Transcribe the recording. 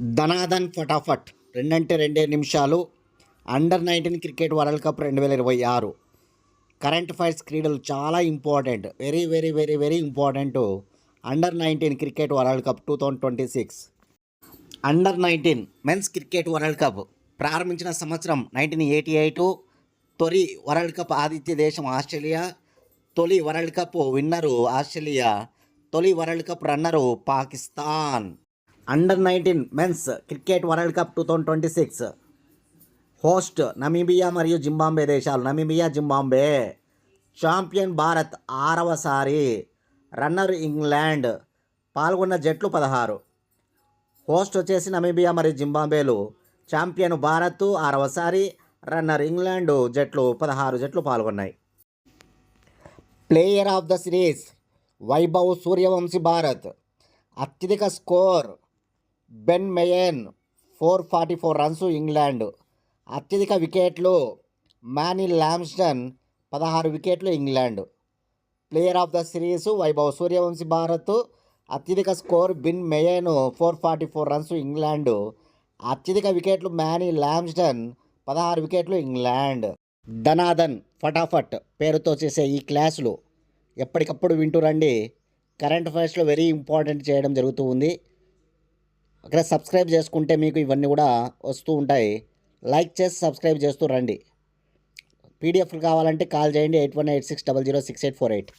ధనాధన్ ఫటాఫట్ రెండంటే రెండే నిమిషాలు. Under nineteen cricket world cup రెండు వేల ఇరవై ఆరు. కరెంట్ ఫైర్స్ క్రీడలు చాలా important very very very very important. Under nineteen cricket world cup two thousand twenty six. Under nineteen men's cricket world cup ప్రారంభించిన సంవత్సరం నైన్టీన్ ఎయిటీ ఎయిట్. తొలి world cup ఆతిథ్య దేశం ఆస్ట్రేలియా. తొలి వరల్డ్ కప్ విన్నరు ఆస్ట్రేలియా. తొలి world cup runner Pakistan. Under nineteen men's cricket world cup two thousand twenty six host Namibia మరియు Zimbabwe దేశాలు. Namibia Zimbabwe champion Bharat ఆరవసారి రన్నర్ ఇంగ్లాండ్ పాల్గొన్న జట్లు పదహారు. హోస్ట్ వచ్చేసి నమీబియా మరియు జింబాంబేలు ఛాంపియన్ భారత్ ఆరవసారి రన్నర్ ఇంగ్లాండ్ జట్లు పదహారు జట్లు పాల్గొన్నాయి. Player of the series Vaibhav Suryavanshi Bharat అత్యధిక score Ben Mayes four forty four runs England అత్యధిక వికెట్లు మ్యానీ లామ్స్టన్ పదహారు వికెట్లు England player of the series Vaibhav Suryavanshi Bharat. అత్యధిక score Ben Mayes four forty four runs England అత్యధిక వికెట్లు Manny Lumsden పదహారు వికెట్లు ఇంగ్లాండ్ ధనాధన్ ఫటాఫట్ పేరుతో చేసే ఈ క్లాసులు ఎప్పటికప్పుడు వింటూ రండి. కరెంట్ అఫైర్స్లో వెరీ ఇంపార్టెంట్ చేయడం జరుగుతూ ఉంది. అక్కడ సబ్స్క్రైబ్ చేసుకుంటే మీకు ఇవన్నీ కూడా వస్తూ ఉంటాయి. లైక్ చేసి సబ్స్క్రైబ్ చేస్తూ రండి. పీడిఎఫ్లు కావాలంటే కాల్ చేయండి. Eight one eight six double zero six eight four eight.